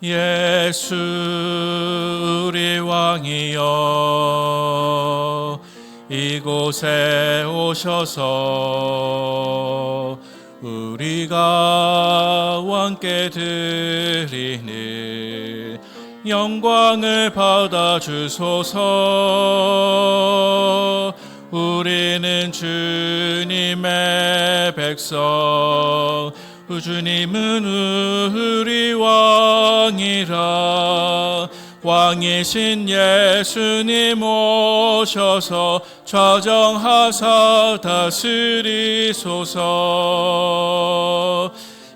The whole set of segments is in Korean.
예수 우리 왕이여 이곳에 오셔서 우리가 왕께 드리는 영광을 받아 주소서. 우리는 주님의 백성 주님은 우리 왕이라. 왕이신 예수님 오셔서 좌정하사 다스리소서.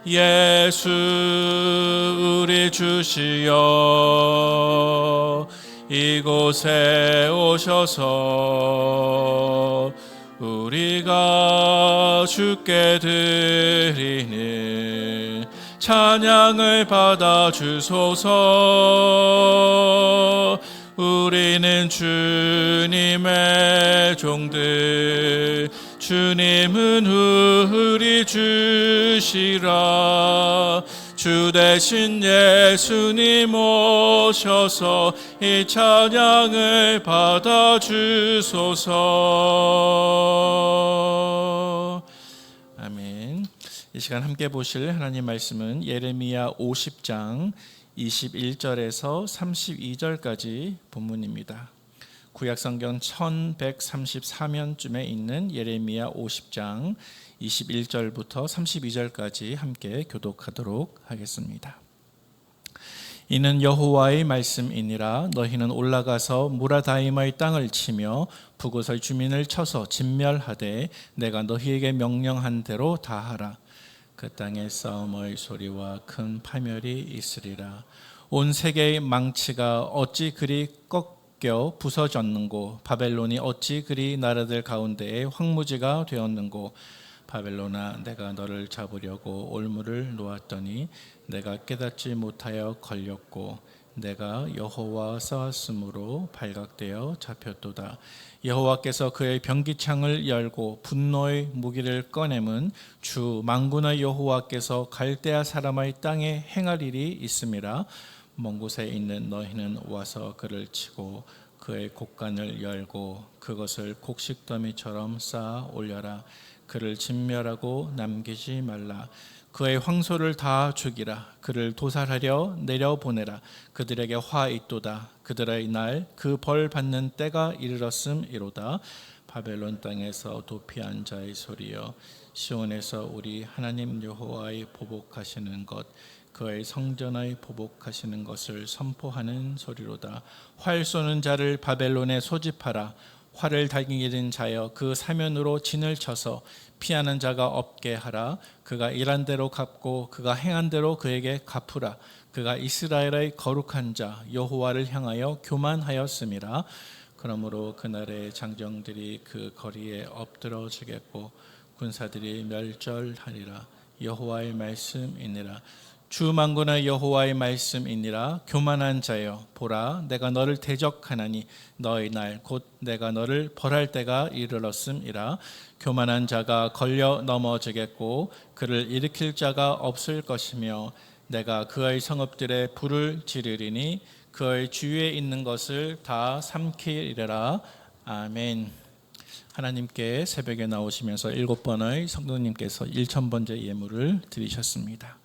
예수 우리 주시여. 이곳에 오셔서 우리가 주께 드리는 찬양을 받아 주소서. 우리는 주님의 종들 주님은 우리 주시라 주 대신 예수님 오셔서 이 찬양을 받아 주소서 아멘 이 시간 함께 보실 하나님 말씀은 예레미야 50장 21절에서 32절까지 본문입니다. 구약 성경 1134면쯤에 있는 예레미야 50장 21절부터 32절까지 함께 교독하도록 하겠습니다. 이는 여호와의 말씀이니라. 너희는 올라가서 무라다임의 땅을 치며 북옷의 주민을 쳐서 진멸하되 내가 너희에게 명령한 대로 다 하라. 그 땅에 싸움의 소리와 큰 파멸이 있으리라. 온 세계의 망치가 어찌 그리 꺾여 부서졌는고 바벨론이 어찌 그리 나라들 가운데에 황무지가 되었는고 바벨론아 내가 너를 잡으려고 올무를 놓았더니 내가 깨닫지 못하여 걸렸고 내가 여호와 싸웠으므로 발각되어 잡혔도다. 여호와께서 그의 병기창을 열고 분노의 무기를 꺼내면 주 망군의 여호와께서 갈대아 사람의 땅에 행할 일이 있음이라. 먼 곳에 있는 너희는 와서 그를 치고 그의 곡간을 열고 그것을 곡식더미처럼 쌓아 올려라 그를 진멸하고 남기지 말라. 그의 황소를 다 죽이라. 그를 도살하려 내려 보내라. 그들에게 화 있도다. 그들의 날 그 벌 받는 때가 이르렀음이로다. 바벨론 땅에서 도피한 자의 소리여 시온에서 우리 하나님 여호와의 보복하시는 것 그의 성전의 보복하시는 것을 선포하는 소리로다. 활 쏘는 자를 바벨론에 소집하라 활을 된 자여 그 사면으로 진을 쳐서 피하는 자가 없게 하라. 그가 일한 대로 갚고 그가 행한 대로 그에게 갚으라. 그가 이스라엘의 거룩한 자 여호와를 향하여 교만하였음이라. 그러므로 그날의 장정들이 그 거리에 엎드러지겠고 군사들이 멸절하리라. 여호와의 말씀이니라 주 만군의 여호와의 말씀이니라 교만한 자여 보라 내가 너를 대적하나니 너의 날 곧 내가 너를 벌할 때가 이르렀음이라 교만한 자가 걸려 넘어지겠고 그를 일으킬 자가 없을 것이며 내가 그의 성읍들에 불을 지르리니 그의 주위에 있는 것을 다 삼키리라 아멘. 하나님께 새벽에 나오시면서 일곱 번의 성도님께서 1천번째 예물을 드리셨습니다.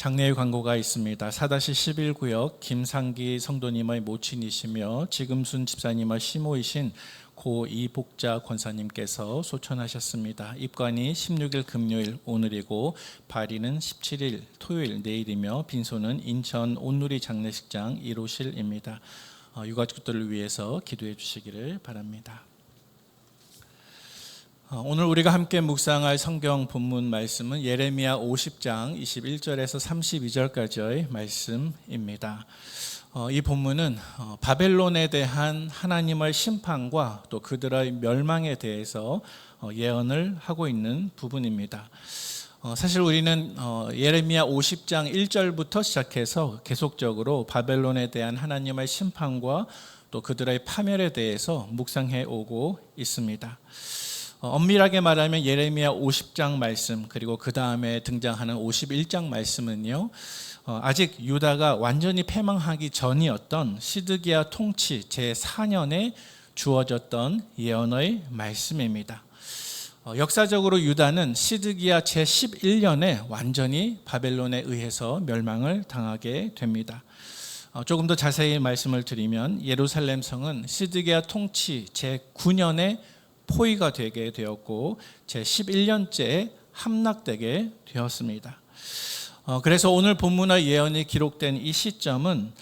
장례의 광고가 있습니다. 사다시 11 구역 김상기 성도님의 모친이시며 지금 순 집사님의 시모이신 고 이복자 권사님께서 소천하셨습니다. 입관이 16일 금요일 오늘이고 발의는 17일 토요일 내일이며 빈소는 인천 온누리 장례식장 1호실입니다. 어, 유가족들을 위해서 기도해 주시기를 바랍니다. 어, 오늘 우리가 함께 묵상할 성경 본문 말씀은 예레미야 50장 21절에서 32절까지의 말씀입니다. 어, 이 본문은 어, 바벨론에 대한 하나님의 심판과 또 그들의 멸망에 대해서 어, 예언을 하고 있는 부분입니다. 사실 우리는 예레미야 50장 1절부터 시작해서 계속적으로 바벨론에 대한 하나님의 심판과 또 그들의 파멸에 대해서 묵상해 오고 있습니다. 엄밀하게 말하면 예레미야 50장 말씀 그리고 그 다음에 등장하는 51장 말씀은요. 어, 아직 유다가 완전히 패망하기 전이었던 시드기야 통치 제 4년에 주어졌던 예언의 말씀입니다. 어, 역사적으로 유다는 시드기야 제 11년에 완전히 바벨론에 의해서 멸망을 당하게 됩니다. 어, 조금 더 자세히 말씀을 드리면 예루살렘 성은 시드기야 통치 제 9년에 포위가 되게 되었고 제 11년째에 함락되게 되었습니다. 어, 그래서 오늘 본문의 예언이 기록된 이 시점은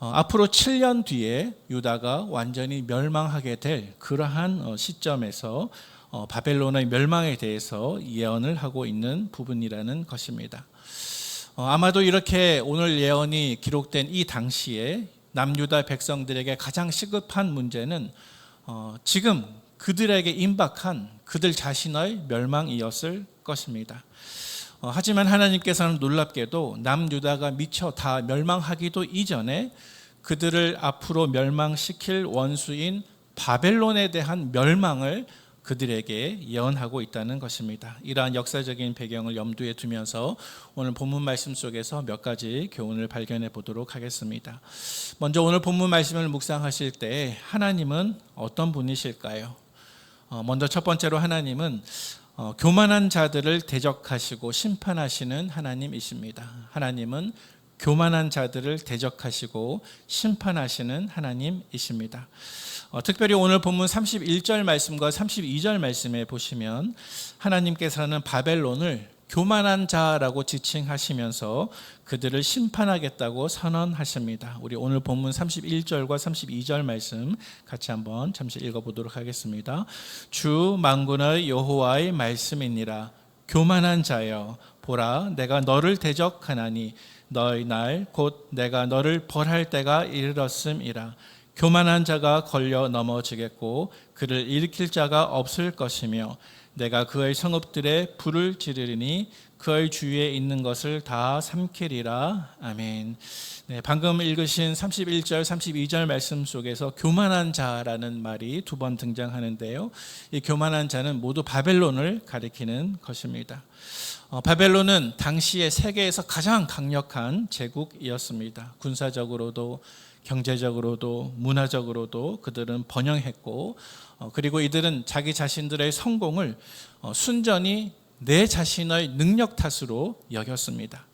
어, 앞으로 7년 뒤에 유다가 완전히 멸망하게 될 그러한 어, 시점에서 바벨론의 멸망에 대해서 예언을 하고 있는 부분이라는 것입니다. 아마도 이렇게 오늘 예언이 기록된 이 당시에 남유다 백성들에게 가장 시급한 문제는 지금 그들에게 임박한 그들 자신의 멸망이었을 것입니다. 어, 하지만 하나님께서는 놀랍게도 남유다가 미처 다 멸망하기도 이전에 그들을 앞으로 멸망시킬 원수인 바벨론에 대한 멸망을 그들에게 예언하고 있다는 것입니다. 이러한 역사적인 배경을 염두에 두면서 오늘 본문 말씀 속에서 몇 가지 교훈을 발견해 보도록 하겠습니다. 먼저 오늘 본문 말씀을 묵상하실 때 하나님은 어떤 분이실까요? 어, 먼저 첫 번째로 하나님은 어, 교만한 자들을 대적하시고 심판하시는 하나님이십니다. 하나님은 교만한 자들을 대적하시고 심판하시는 하나님이십니다. 어, 특별히 오늘 본문 31절 말씀과 32절 말씀에 보시면 하나님께서는 바벨론을 교만한 자라고 지칭하시면서 그들을 심판하겠다고 선언하십니다. 우리 오늘 본문 31절과 32절 말씀 같이 한번 잠시 읽어보도록 하겠습니다. 주 만군의 여호와의 말씀이니라 교만한 자여 보라 내가 너를 대적하나니 너희 날곧 내가 너를 벌할 때가 이르렀음이라 교만한 자가 걸려 넘어지겠고 그를 일으킬 자가 없을 것이며 내가 그의 성읍들에 불을 지르리니 그의 주위에 있는 것을 다 삼키리라. 아멘. 네, 방금 읽으신 31절, 32절 말씀 속에서 교만한 자라는 말이 두 번 등장하는데요. 이 교만한 자는 모두 바벨론을 가리키는 것입니다. 어, 바벨론은 당시의 세계에서 가장 강력한 제국이었습니다. 군사적으로도 경제적으로도 문화적으로도 그들은 번영했고 어, 그리고 이들은 자기 자신들의 성공을 어, 순전히 내 자신의 능력 탓으로 여겼습니다.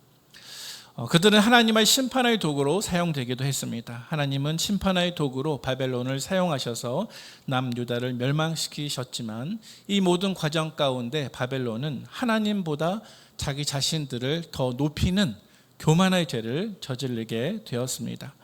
어, 그들은 하나님의 심판의 도구로 사용되기도 했습니다. 하나님은 심판의 도구로 바벨론을 사용하셔서 남유다를 멸망시키셨지만 이 모든 과정 가운데 바벨론은 하나님보다 자기 자신들을 더 높이는 교만의 죄를 저지르게 되었습니다.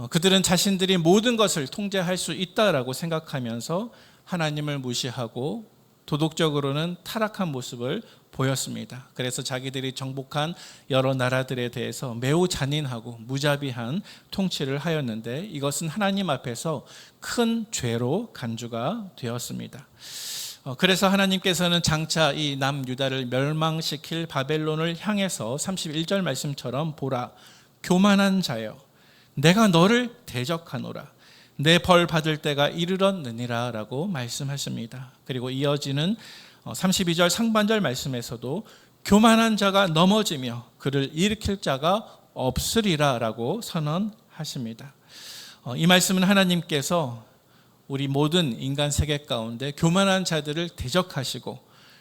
어, 그들은 자신들이 모든 것을 통제할 수 있다라고 생각하면서 하나님을 무시하고 도덕적으로는 타락한 모습을 보였습니다. 그래서 자기들이 정복한 여러 나라들에 대해서 매우 잔인하고 무자비한 통치를 하였는데 이것은 하나님 앞에서 큰 죄로 간주가 되었습니다. 어, 그래서 하나님께서는 장차 이 남유다를 멸망시킬 바벨론을 향해서 31절 말씀처럼 보라 교만한 자여 내가 너를 대적하노라. 내 벌 받을 때가 이르렀느니라 라고 말씀하십니다. 그리고 이어지는 32절 어, 상반절 말씀에서도 교만한 자가 넘어지며 그를 일으킬 자가 없으리라 라고 선언하십니다. 어, 이 말씀은 하나님께서 우리 모든 인간 세계 가운데 교만한 자들을 대적하시고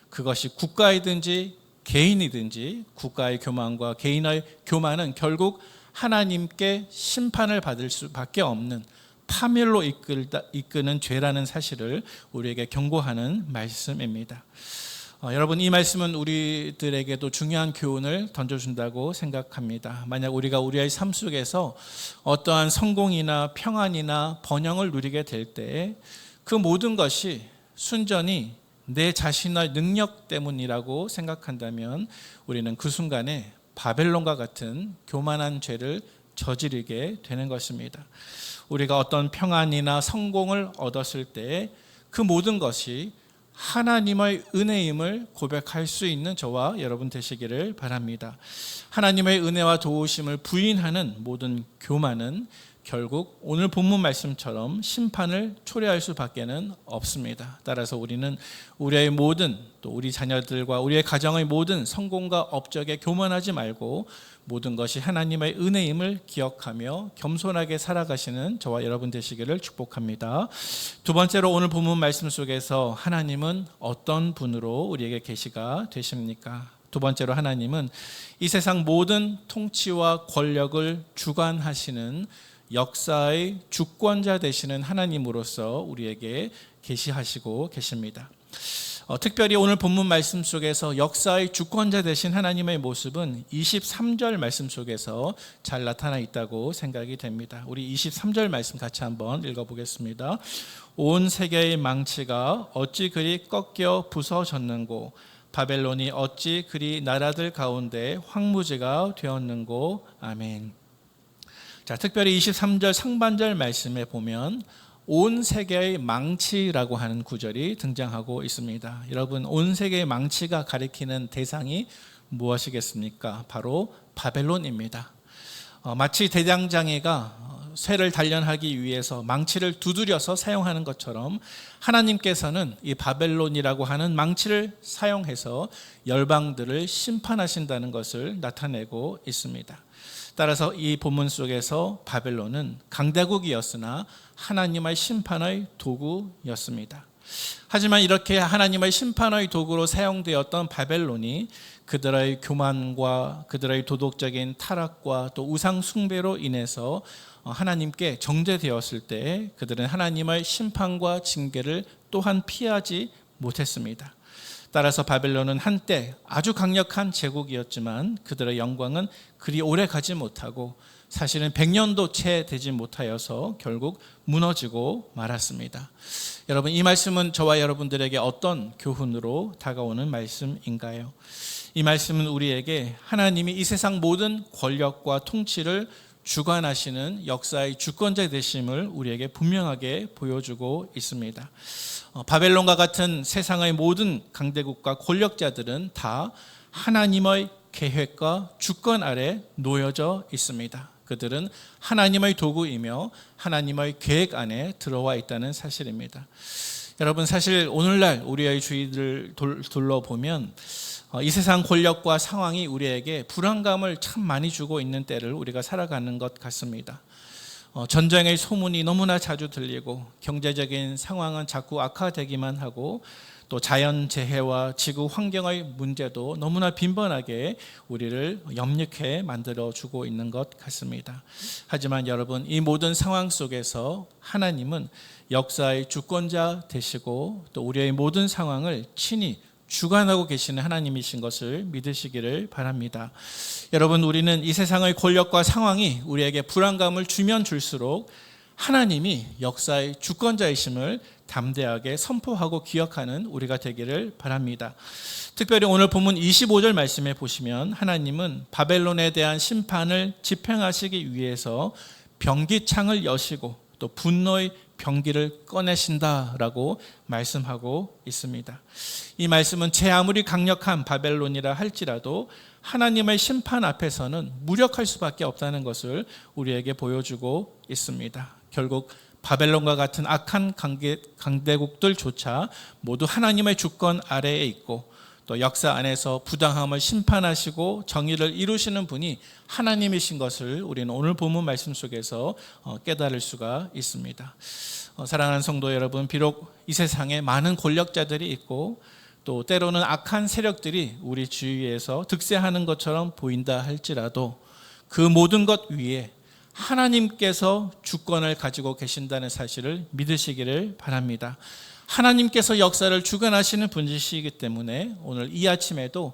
그것이 국가이든지 개인이든지 국가의 교만과 개인의 교만은 결국 하나님께 심판을 받을 수밖에 없는 파멸로 이끌다, 이끄는 죄라는 사실을 우리에게 경고하는 말씀입니다. 어, 여러분 이 말씀은 우리들에게도 중요한 교훈을 던져준다고 생각합니다. 만약 우리가 우리의 삶 속에서 어떠한 성공이나 평안이나 번영을 누리게 될때그 모든 것이 순전히 내 자신의 능력 때문이라고 생각한다면 우리는 그 순간에 바벨론과 같은 교만한 죄를 저지르게 되는 것입니다. 우리가 어떤 평안이나 성공을 얻었을 때 그 모든 것이 하나님의 은혜임을 고백할 수 있는 저와 여러분 되시기를 바랍니다. 하나님의 은혜와 도우심을 부인하는 모든 교만은 결국 오늘 본문 말씀처럼 심판을 초래할 수밖에는 없습니다. 따라서 우리는 우리의 모든 또 우리 자녀들과 우리의 가정의 모든 성공과 업적에 교만하지 말고 모든 것이 하나님의 은혜임을 기억하며 겸손하게 살아가시는 저와 여러분 되시기를 축복합니다. 두 번째로 오늘 본문 말씀 속에서 하나님은 어떤 분으로 우리에게 계시가 되십니까? 두 번째로 하나님은 이 세상 모든 통치와 권력을 주관하시는 역사의 주권자 되시는 하나님으로서 우리에게 계시하시고 계십니다. 어, 특별히 오늘 본문 말씀 속에서 역사의 주권자 되신 하나님의 모습은 23절 말씀 속에서 잘 나타나 있다고 생각이 됩니다. 우리 23절 말씀 같이 한번 읽어보겠습니다. 온 세계의 망치가 어찌 그리 꺾여 부서졌는고 바벨론이 어찌 그리 나라들 가운데 황무지가 되었는고 아멘. 자, 특별히 23절 상반절 말씀에 보면 온 세계의 망치라고 하는 구절이 등장하고 있습니다. 여러분, 온 세계의 망치가 가리키는 대상이 무엇이겠습니까? 바로 바벨론입니다. 어, 마치 대장장이가 쇠를 단련하기 위해서 망치를 두드려서 사용하는 것처럼 하나님께서는 이 바벨론이라고 하는 망치를 사용해서 열방들을 심판하신다는 것을 나타내고 있습니다. 따라서 이 본문 속에서 바벨론은 강대국이었으나 하나님의 심판의 도구였습니다. 하지만 이렇게 하나님의 심판의 도구로 사용되었던 바벨론이 그들의 교만과 그들의 도덕적인 타락과 또 우상 숭배로 인해서 하나님께 정죄되었을 때 그들은 하나님의 심판과 징계를 또한 피하지 못했습니다. 따라서 바벨론은 한때 아주 강력한 제국이었지만 그들의 영광은 그리 오래 가지 못하고 사실은 100년도 채 되지 못하여서 결국 무너지고 말았습니다. 여러분 이 말씀은 저와 여러분들에게 어떤 교훈으로 다가오는 말씀인가요? 이 말씀은 우리에게 하나님이 이 세상 모든 권력과 통치를 주관하시는 역사의 주권자 되심을 우리에게 분명하게 보여주고 있습니다. 어, 바벨론과 같은 세상의 모든 강대국과 권력자들은 다 하나님의 계획과 주권 아래 놓여져 있습니다. 그들은 하나님의 도구이며 하나님의 계획 안에 들어와 있다는 사실입니다. 여러분 사실 오늘날 우리의 주위를 둘러보면 어, 이 세상 권력과 상황이 우리에게 불안감을 참 많이 주고 있는 때를 우리가 살아가는 것 같습니다. 어, 전쟁의 소문이 너무나 자주 들리고 경제적인 상황은 자꾸 악화되기만 하고 또 자연 재해와 지구 환경의 문제도 너무나 빈번하게 우리를 염려케 만들어 주고 있는 것 같습니다. 하지만 여러분 이 모든 상황 속에서 하나님은 역사의 주권자 되시고 또 우리의 모든 상황을 친히 주관하고 계시는 하나님이신 것을 믿으시기를 바랍니다. 여러분, 우리는 이 세상의 권력과 상황이 우리에게 불안감을 주면 줄수록 하나님이 역사의 주권자이심을 담대하게 선포하고 기억하는 우리가 되기를 바랍니다. 특별히 오늘 본문 25절 말씀에 보시면 하나님은 바벨론에 대한 심판을 집행하시기 위해서 병기창을 여시고 또 분노의 병기를 꺼내신다라고 말씀하고 있습니다. 이 말씀은 제 아무리 강력한 바벨론이라 할지라도 하나님의 심판 앞에서는 무력할 수밖에 없다는 것을 우리에게 보여주고 있습니다. 결국 바벨론과 같은 악한 강대, 강대국들조차 모두 하나님의 주권 아래에 있고 또 역사 안에서 부당함을 심판하시고 정의를 이루시는 분이 하나님이신 것을 우리는 오늘 본문 말씀 속에서 어, 깨달을 수가 있습니다. 어, 사랑하는 성도 여러분, 비록 이 세상에 많은 권력자들이 있고 또 때로는 악한 세력들이 우리 주위에서 득세하는 것처럼 보인다 할지라도 그 모든 것 위에 하나님께서 주권을 가지고 계신다는 사실을 믿으시기를 바랍니다. 하나님께서 역사를 주관하시는 분이시기 때문에 오늘 이 아침에도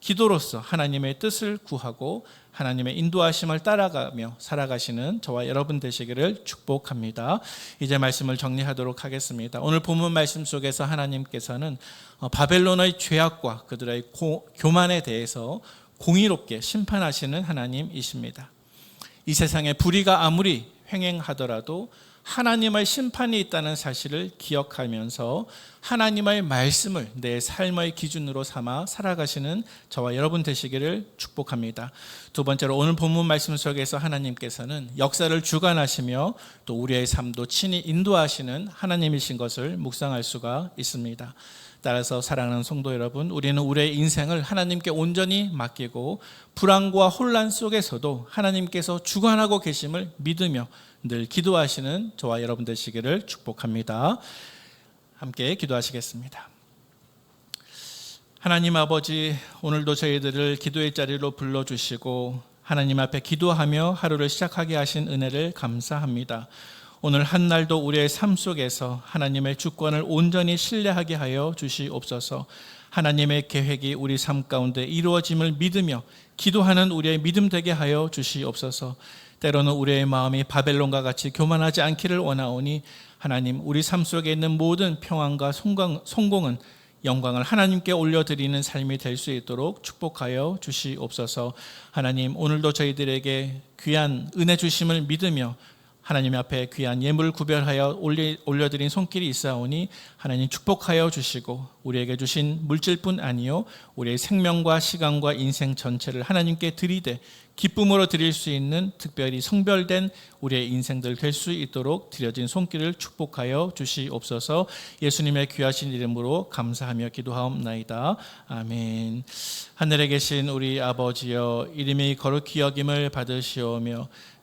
기도로서 하나님의 뜻을 구하고 하나님의 인도하심을 따라가며 살아가시는 저와 여러분 되시기를 축복합니다. 이제 말씀을 정리하도록 하겠습니다. 오늘 본문 말씀 속에서 하나님께서는 어, 바벨론의 죄악과 그들의 고- 교만에 대해서 공의롭게 심판하시는 하나님이십니다. 이 세상에 불의가 아무리 횡행하더라도 하나님의 심판이 있다는 사실을 기억하면서 하나님의 말씀을 내 삶의 기준으로 삼아 살아가시는 저와 여러분 되시기를 축복합니다. 두 번째로 오늘 본문 말씀 속에서 하나님께서는 역사를 주관하시며 또 우리의 삶도 친히 인도하시는 하나님이신 것을 묵상할 수가 있습니다. 따라서 사랑하는 성도 여러분, 우리는 우리의 인생을 하나님께 온전히 맡기고 불안과 혼란 속에서도 하나님께서 주관하고 계심을 믿으며 늘 기도하시는 저와 여러분 되시기를 축복합니다. 함께 기도하시겠습니다. 하나님 아버지, 오늘도 저희들을 기도의 자리로 불러주시고 하나님 앞에 기도하며 하루를 시작하게 하신 은혜를 감사합니다. 오늘 한 날도 우리의 삶 속에서 하나님의 주권을 온전히 신뢰하게 하여 주시옵소서. 하나님의 계획이 우리 삶 가운데 이루어짐을 믿으며 기도하는 우리의 믿음 되게 하여 주시옵소서. 때로는 우리의 마음이 바벨론과 같이 교만하지 않기를 원하오니 하나님 우리 삶 속에 있는 모든 평안과 성공, 성공은 영광을 하나님께 올려드리는 삶이 될 수 있도록 축복하여 주시옵소서. 하나님 오늘도 저희들에게 귀한 은혜 주심을 믿으며 하나님 앞에 귀한 예물 구별하여 올려드린 손길이 있사오니 하나님 축복하여 주시고 우리에게 주신 물질뿐 아니요 우리의 생명과 시간과 인생 전체를 하나님께 드리되 기쁨으로 드릴 수 있는 특별히 성별된 우리의 인생들 될 수 있도록 드려진 손길을 축복하여 주시옵소서. 예수님의 귀하신 이름으로 감사하며 기도하옵나이다. 아멘. 하늘에 계신 우리 아버지여 이름이 거룩히 여김을 받으시오며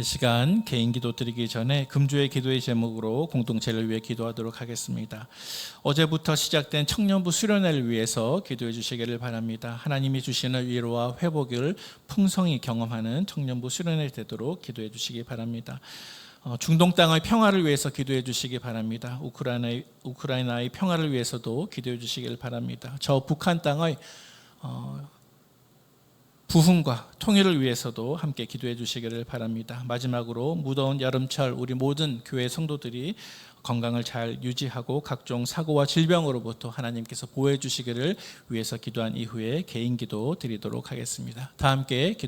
이 시간 개인 기도 드리기 전에 금주의 기도의 제목으로 공동체를 위해 기도하도록 하겠습니다. 어제부터 시작된 청년부 수련회를 위해서 기도해 주시기를 바랍니다. 하나님이 주시는 위로와 회복을 풍성히 경험하는 청년부 수련회 되도록 기도해 주시기 바랍니다. 어, 중동 땅의 평화를 위해서 기도해 주시기 바랍니다. 우크라이나의, 우크라이나의 평화를 위해서도 기도해 주시길 바랍니다. 저 북한 땅의 어, 부흥과 통일을 위해서도 함께 기도해 주시기를 바랍니다. 마지막으로 무더운 여름철 우리 모든 교회 성도들이 건강을 잘 유지하고 각종 사고와 질병으로부터 하나님께서 보호해 주시기를 위해서 기도한 이후에 개인 기도 드리도록 하겠습니다. 다 함께 기도